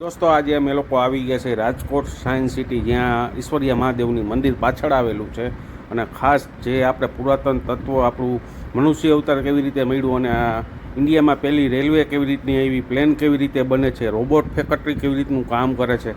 દોસ્તો, આજે અમે લોકો આવી ગયા છે રાજકોટ સાયન્સ સિટી, જ્યાં ઈશ્વરીય મહાદેવની મંદિર પાછળ આવેલું છે. અને ખાસ જે આપણે પુરાતન તત્વ, આપણું મનુષ્ય અવતાર કેવી રીતે મળ્યું અને આ ઇન્ડિયામાં પહેલી રેલવે કેવી રીતની આવી, પ્લેન કેવી રીતે બને છે, રોબોટ ફેક્ટરી કેવી રીતનું કામ કરે છે.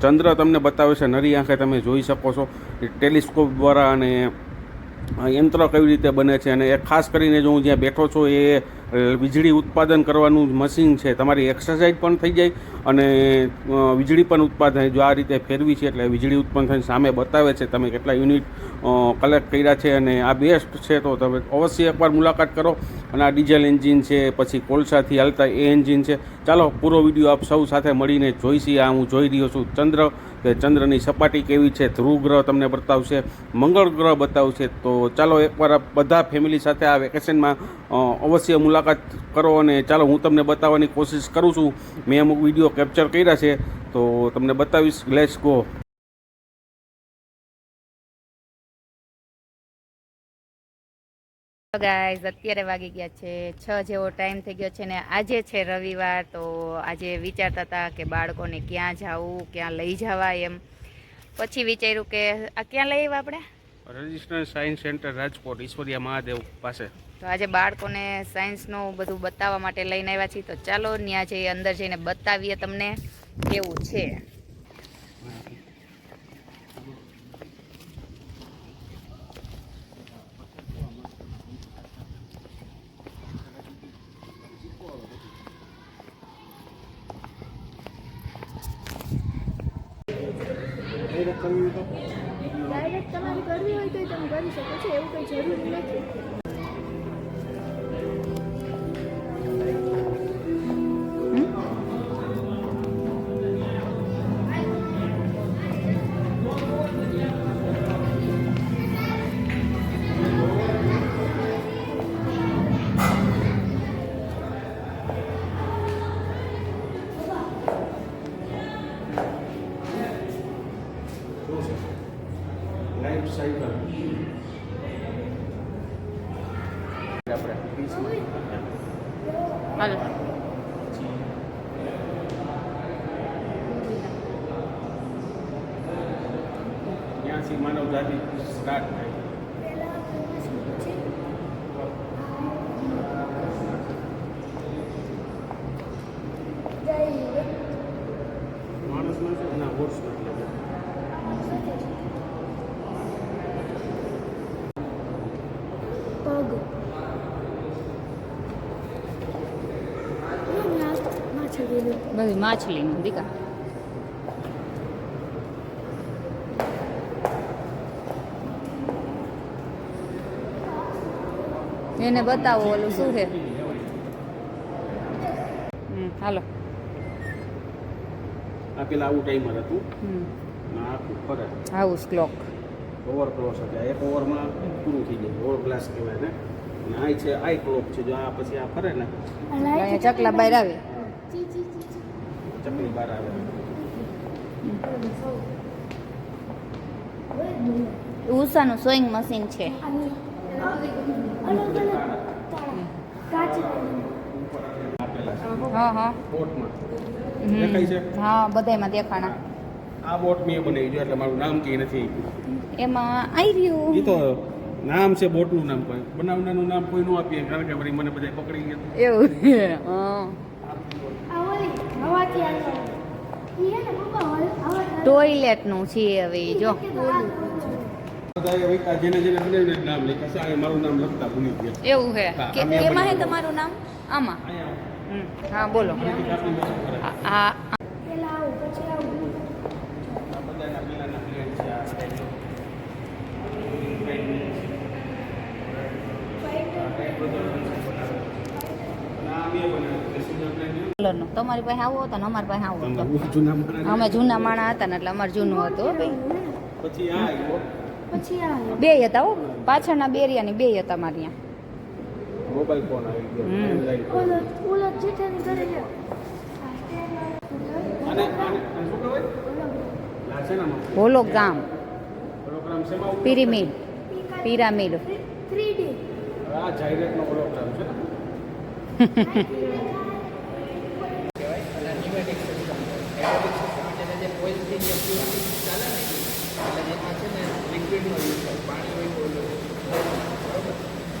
ચંદ્ર તમને બતાવે છે, નરી આંખે તમે જોઈ શકો છો. ટેલિસ્કોપ દ્વારા અને યંત્ર કેવી રીતે બને છે અને એ ખાસ કરીને જો હું જ્યાં બેઠો છું એ વીજળી ઉત્પાદન કરવાનું મશીન છે. તમારી એક્સરસાઇઝ પણ થઈ જાય અને વીજળી પણ ઉત્પાદન જો આ રીતે ફેરવી છે એટલે વીજળી ઉત્પન્ન થઈને સામે બતાવે છે તમે કેટલા યુનિટ કલેક્ટ કર્યા છે અને આ બેસ્ટ છે તો તમે અવશ્ય એકવાર મુલાકાત કરો. અને આ ડીઝલ એન્જિન છે, પછી કોલસાથી હાલતા એ એન્જિન છે. ચાલો, પૂરો વીડિયો આપ સૌ સાથે મળીને જોઈશી. આ હું જોઈ રહ્યો છું ચંદ્ર કે ચંદ્રની સપાટી કેવી છે, ધ્રુવ ગ્રહ તમને બતાવશે, મંગળ ગ્રહ બતાવશે. તો ચાલો એકવાર બધા ફેમિલી સાથે આ વેકેશનમાં અવશ્ય મુલાકાત કરો અને ચાલો હું તમને બતાવવાની કોશિશ કરું છું. મેં અમુક વીડિયો કેપ્ચર કર્યા છે, તો તમને બતાવીશ લેટ્સ ગો ગાઈઝ અત્યારે વાગી ગયા છે છ જેવો ટાઈમ થઈ ગયો છે ને આજે છે રવિવાર તો આજે વિચારતા હતા કે બાળકોને ક્યાં જવું ક્યાં લઈ જવા એમ. પછી વિચાર્યું કે આ ક્યાં લઈ આવ્યા આપણે? Register science centre Rajkot Ishwariya Mahadev પાસે. તો આજે બાળકોને સાયન્સનું બધું બતાવવા માટે લઈને આવ્યા છીએ. તો ચાલો ત્યાં જઈ અંદર જઈને બતાવીએ તમને કેવું છે. હાલો ત્યાંથી માનવ જાતિ સ્ટાર્ટ થાય માણસમાં છે ના હોર્સમાં એટલે પગ માછલીનું બધી માછલીનું દીકા એને બતાવો ઓલું શું છે? હાલો. આ પેલા આવું ટાઈમર હતું. આખું ફરે. House clock. ઓવર ક્લોસ હતા. એક ઓવરમાં પૂરું થઈ જાય ઓવર ગ્લાસ કહેવાય ને. આ છે આઈ ક્લોક છે. જો આ પછી આ ફરે ને. ચકલા બહાર આવે. ચકલી બહાર આવે. ઉષાનું સોઈંગ મશીન છે. હા હા. હા બધાયમાં દેખાણા. આ બોટ મેં બનાવી જો એટલે મારું નામ કંઈ નથી એમાં આવી એ રહ્યું તો નામ છે બોટનું નામ કોઈ. બનાવનાનું નામ કોઈ ન આપીએ કારણ કે મને બધા પકડી ગયા એવું ટોયલેટનું છે હવે જો. એવું છે હા, કેમાં હે તમારું નામ? આમાં? હા બોલો. હા કાપીને કલરનું. તમારી પાસે આવો હતો ને અમારી પાસે આવો હતો. અમે જૂના માણા હતા ને એટલે અમારે જૂનું હતું ભાઈ. પછી આ આવ્યો. પછી આ બે હતા હો. પાછળના બેરિયાની બે હતા મારી ત્યાં. મોબાઈલ ફોન આવી ગયો? Hologram pyramid pyramid three D થાય? આ જાહેરાતનો હોલોગ્રામ છે ને? ચાલે ને એટલે એમાં છે ને લિક્વિડનો યુઝ થાય પાણી હોય તો ઓલું બરોબર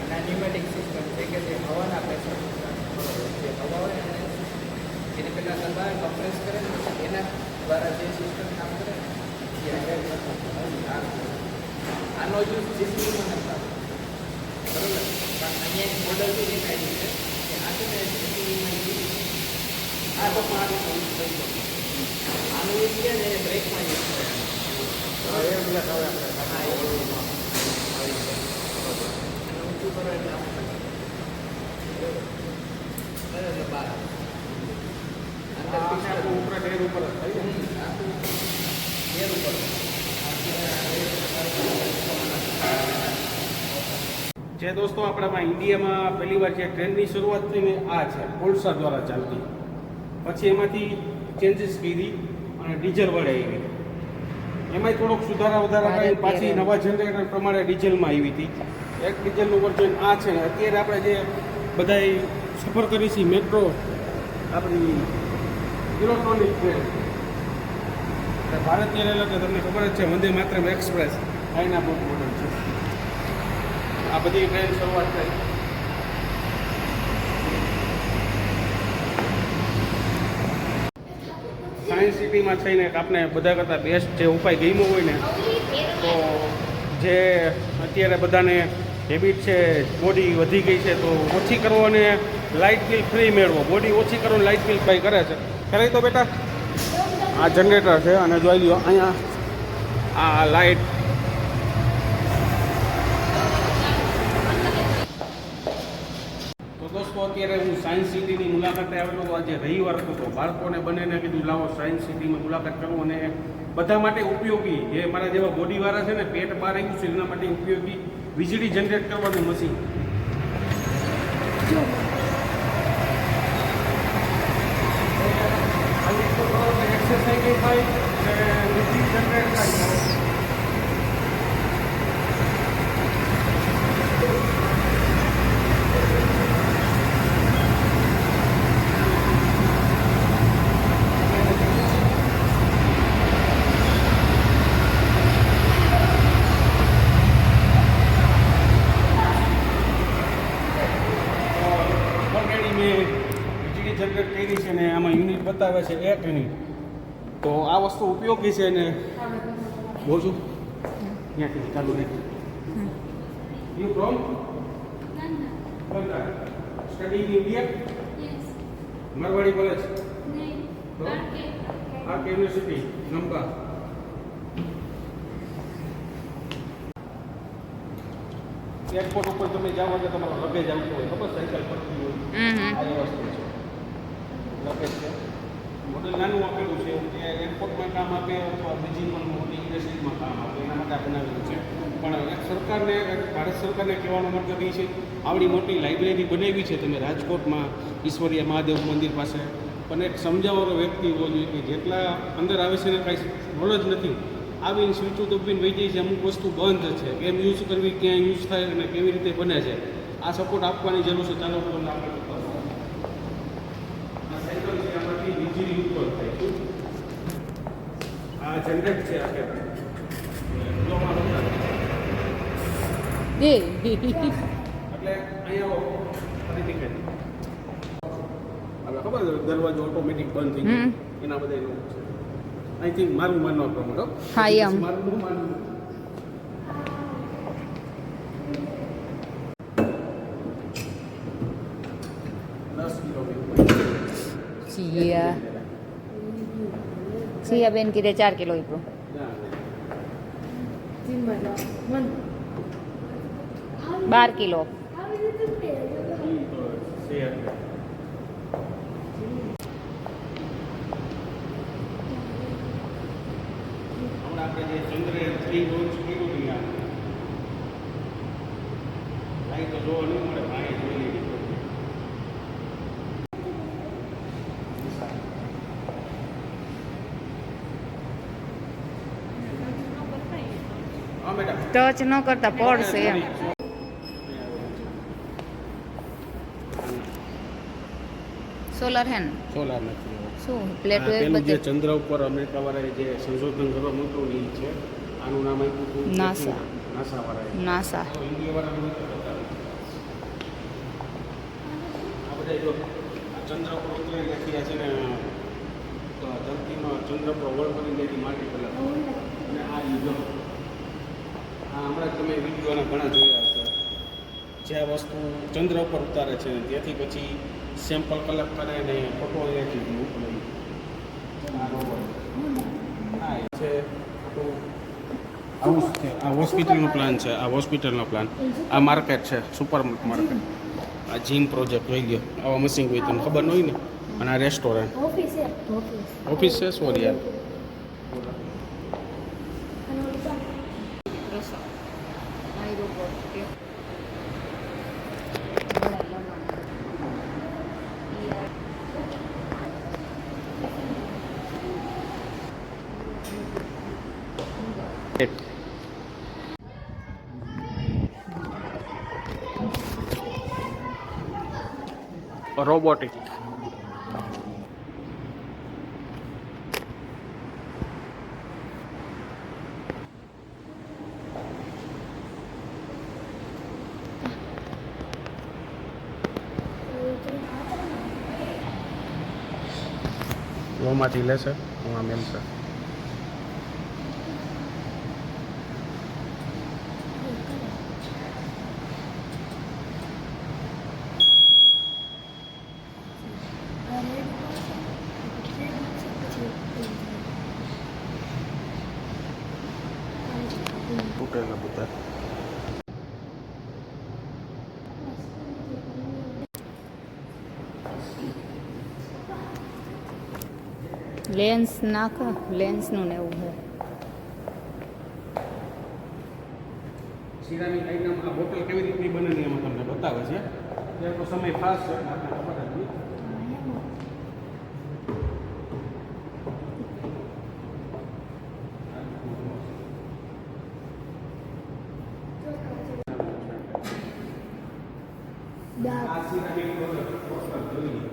અને આ ન્યુમેટિક સિસ્ટમ છે કે જે હવાના પ્રેશર જે હવા હોય ને એને પહેલાં દબાવે કમ્પ્રેસ કરે ને પછી એના દ્વારા જે સિસ્ટમ કામ કરે ને એ આગળ આ આનો યુઝ જેસીબીમાં નથી થતો બરોબર? કારણ અહીંયા એક મોડલ બી દેખાય છે કે આ છે ને જેસીબીમાં યુઝ. આ તો પાણી યુઝ થઈ શકે આનું યુઝ છે ને બ્રેકમાં યુઝ થાય હા એ જે દોસ્તો આપણામાં ઇન્ડિયામાં પહેલી વાર જે ટ્રેનની શરૂઆત થઈ ને આ છે કોલસા દ્વારા ચાલતી. પછી એમાંથી ચેન્જીસ કરી અને ડીઝલ વડે આવી એમાંય થોડોક સુધારા વધારા કરી પાછી નવા જનરેટર પ્રમાણે ડીઝલમાં આવી હતી. એક ડીઝલનું વર્ઝન આ છે ને અત્યારે આપણે જે બધાય સફર કરી છીએ મેટ્રો આપણી ઇલેક્ટ્રોનિક ટ્રેન ભારતીય રેલવે તમને ખબર જ છે વંદે માત્ર એક્સપ્રેસ એના બહુ મોડલ છે આ બધી ટ્રેન શરૂઆત થઈ સાયન્સ સિટીમાં થઈને આપણે બધા કરતાં બેસ્ટ જે ઉપાય ગમ્યો હોય ને, તો જે અત્યારે બધાને હેબિટ છે બોડી વધી ગઈ છે, તો ઓછી કરવો અને લાઇટ બિલ ફ્રી મેળવો. બોડી ઓછી કરો લાઇટ બિલ ભાઈ કરે છે. ખરે તો બેટા? આ જનરેટર છે અને જોઈ લ્યો, અહીંયા આ લાઇટ તો દોસ્તો અત્યારે હું સાયન્સ સિટીની મુલાકાતે આવેલો હતો આજે રવિવાર હતો બાળકોને બંનેને કીધું, લાવો સાયન્સ સિટીમાં મુલાકાત કરું. અને બધા માટે ઉપયોગી, જે મારા જેવા બોડીવાળા છે ને, પેટ બહાર આવ્યું છે, એના માટે ઉપયોગી વીજળી જનરેટ કરવાનું મશીન એક્સરસાઇઝ થાય વીજળી જનરેટ થાય ઓલરેડી મેં વીજળી જનરેટ કરી છે ને આમાં યુનિટ બતાવે છે એક યુનિટ તો આ વસ્તુ ઉપયોગી છે ને? બહુ છું ત્યાંથી ચાલુ રહે. You from study in India Marwadi college આ યુનિવર્સિટી નંબર એરપોર્ટ ઉપર તમે જાઓ એટલે તમારો લગેજ આવતો હોય. ખબર સાયકલ પડતી હોય. આ વસ્તુ છે. લગેજ છે. નાનું આપેલું છે કે એરપોર્ટમાં કામ આપે અથવા બીજી પણ મોટી ઇન્ડસ્ટ્રીમાં કામ આપે, એના માટે બનાવેલું છે. પણ એક સરકારને ભારત સરકારને કહેવાનો મતલબ એ છે, આવડી મોટી લાઇબ્રેરી બનાવી છે તમે રાજકોટમાં, ઈશ્વરીય મહાદેવ મંદિર પાસે. પણ એક સમજાવવાનો વ્યક્તિ હોવો જોઈએ કે જેટલા અંદર આવે છે ને કાંઈ નોલેજ નથી. આવીને સ્વીચો દબીને વહી જાય છે, અમુક વસ્તુ બંધ છે, કેમ યુઝ કરવી, ક્યાં યુઝ થાય અને કેવી રીતે બને છે. આ સપોર્ટ આપવાની જરૂર છે, ચાલો હું તમને આપણે બતાવું. આ સાયકલ છે આમાંથી વીજળી ઉત્પન્ન થાય છે આ જનરેટ છે આખે. એ એટલે અહીંયા ફરીથી. ખબર છે દરવાજો ઓટોમેટિક બંધ થઈ ગયો. એના બધા એવું છે. અહીંથી મારું માનવા પ્રમાણે હો. એમ. મારું માનવું. દસ કિલોમીટર સિયા સિયા બેન કીધે ચાર કિલો ઉપરો બાર કિલો. લાઈટ જોવા નહીં મળે પાણી જોઈ ટચ ન કરતા પડશે એમ. સોલર હે ને સોલાર નથી શું? પ્લેટો બધે ચંદ્ર ઉપર અમેરિકા વાળાએ જે સંશોધન કરવા મોકલું એ છે આનું નામ આપ્યું હતું NASA. નાસા વાળાએ નાસા ઇન્ડિયા વાળા આ બધા જો ચંદ્ર ઉપર ઉતરી છે ને ધરતીમાં ચંદ્ર પર કરી નાખી માટી કલર અને આ આ હમણાં તમે વિડીયોના ઘણા જોયા હશે. જે આ વસ્તુ ચંદ્ર ઉપર ઉતારે છે ત્યાંથી પછી સેમ્પલ કલેક્ટ કરે ને ફોટો અહીંયાથી મોકલે. આ એ છે આવું છે. આ હોસ્પિટલનો પ્લાન છે. આ હોસ્પિટલનો પ્લાન આ માર્કેટ છે. સુપર માર્કેટ આ જીમ પ્રોજેક્ટ જોઈ ગયો. આવા મશીન હોય તમને ખબર ન હોય ને. અને આ રેસ્ટોરન્ટ ઓફિસ ઓફિસ ઓફિસ છે? સોરી યાર અને ઓલી બાજુ. રસો આઈ રોબોટ કે રોબોટિક. ઓમાંથી લેશે? હું મેલશે આ રેડ પાસે રેડ છે પછી પેલું છે. તૂટેલા બધા લેન્સ નાખ લેન્સનું ને એવું છે સિરામિક આઈટમ આ બોટલ કેવી રીતની બને છે એમાં તમને બતાવે છે. ત્યારે તો સમય ફાસ્ટ છે, એટલે આપણને ખબર જ નહીં. દાળ આ સિરામિક બોટલ બોટલ જોઈએ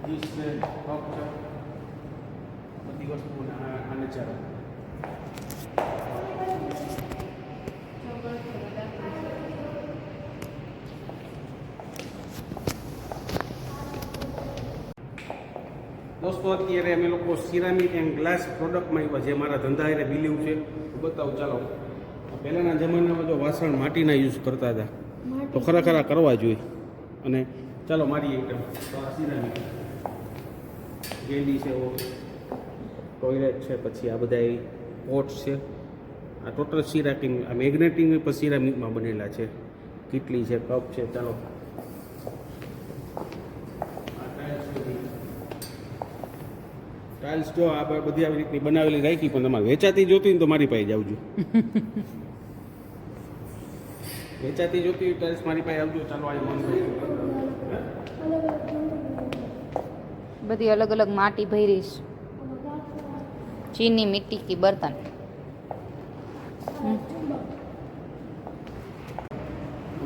ડીશ છે કપ છે બધી વસ્તુઓ આ- આને ચાલે દોસ્તો અત્યારે અમે લોકો સિરામિક એન્ડ ગ્લાસ પ્રોડક્ટમાં આવ્યા જે મારા ધંધા એને બિલીવ છે. બતાવું ચાલો. પહેલાંના જમાનામાં જો વાસણ માટીના યુઝ કરતા હતા. તો ખરેખર આ કરવા જોઈએ. અને ચાલો મારી આઈટમ તો આ સિરામિક. ગેંડી છે ટોયલેટ છે પછી આ બધા પોટ્સ છે. આ ટોટલ સિરાકિંગ આ મેગ્નેટિંગ પણ સિરામિકમાં બનેલા છે. કેટલી છે કપ છે ચાલો આ ટાઇલ્સ બધી ટાઇલ્સ જો આ બધી આવી રીતની બનાવેલી રાખી પણ તમારે વેચાતી જોતી ને તો મારી પાસે જ આવજો. વેચાતી જોતી ટાઇલ્સ મારી પાસે આવજો. ચાલો આ મન બધી અલગ અલગ માટી ભરીશ ચીની મિટ્ટી કી બર્તન.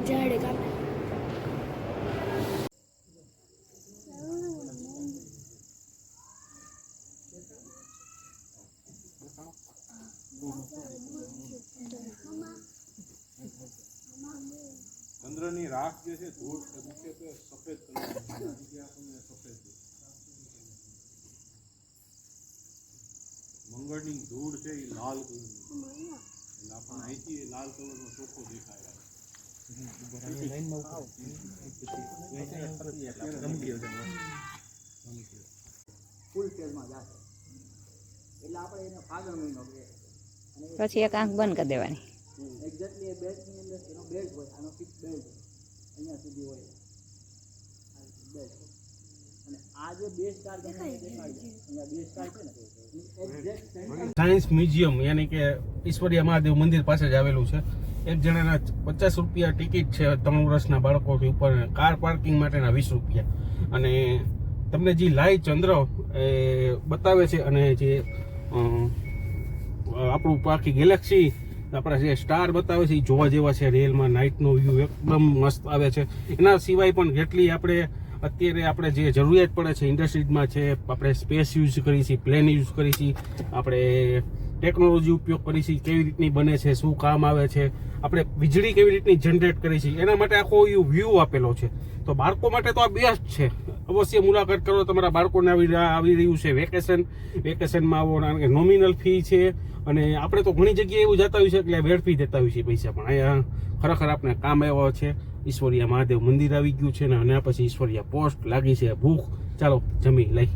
ઝાડે કાપે ચંદ્રની એ મુખ્યત્વે સફેદ મંગળની ધૂળ છે એ લાલ કલરની. એટલે આપણને અહીંથી એ લાલ કલરનો ચોખ્ખો દેખાય ફૂલ ફેઝમાં જશે એટલે આપણે એને ફાગણ મહિનો પછી એક આંખ બંધ કરી દેવાની. એક્ઝેક્ટલી એ બેલ્ટની અંદર એનો બેલ્ટ હોય આનો ફિક્સ બેલ્ટ હોય અહીંયા સુધી હોય. સાયન્સ મ્યુઝિયમ યાની કે ઈશ્વરીય મહાદેવ મંદિર પાસે જ આવેલું છે. એક જણાના પચાસ રૂપિયા ટિકિટ છે ત્રણ વર્ષના બાળકોથી ઉપર કાર પાર્કિંગ માટેના વીસ રૂપિયા. અને તમને જે લાઈ ચંદ્ર એ બતાવે છે અને જે આપણું આખી ગેલેક્સી આપણા જે સ્ટાર બતાવે છે એ જોવા જેવા છે, રેલમાં નાઇટનો વ્યૂ એકદમ મસ્ત આવે છે. એના સિવાય પણ જેટલી આપણે અત્યારે આપણે જે જરૂરિયાત પડે છે ઇન્ડસ્ટ્રીઝમાં છે, આપણે સ્પેસ યુઝ કરી છીએ પ્લેન યુઝ કરી છીએ, આપણે ટેકનોલોજી ઉપયોગ કરી છીએ, કેવી રીતની બને છે, શું કામ આવે છે, આપણે વીજળી કેવી રીતની જનરેટ કરી છીએ, એના માટે આખો એ વ્યૂ આપેલો છે. તો બાળકો માટે તો આ બેસ્ટ છે. અવશ્ય મુલાકાત કરો, તમારા બાળકોને આવી આવી રહ્યું છે વેકેશન વેકેશનમાં આવો, કારણ કે નોમિનલ ફી છે અને આપણે તો ઘણી જગ્યાએ એવું જતા હોય છે એટલે વેડફી દેતા હોય છે પૈસા પણ. અહીંયા ખરેખર આપણે કામ આવ્યો છે, ઈશ્વરિયા મહાદેવ મંદિર આવી ગયું છે અને પછી ઈશ્વરિયા પોસ્ટ લાગી છે ભૂખ. ચાલો જમી લઈ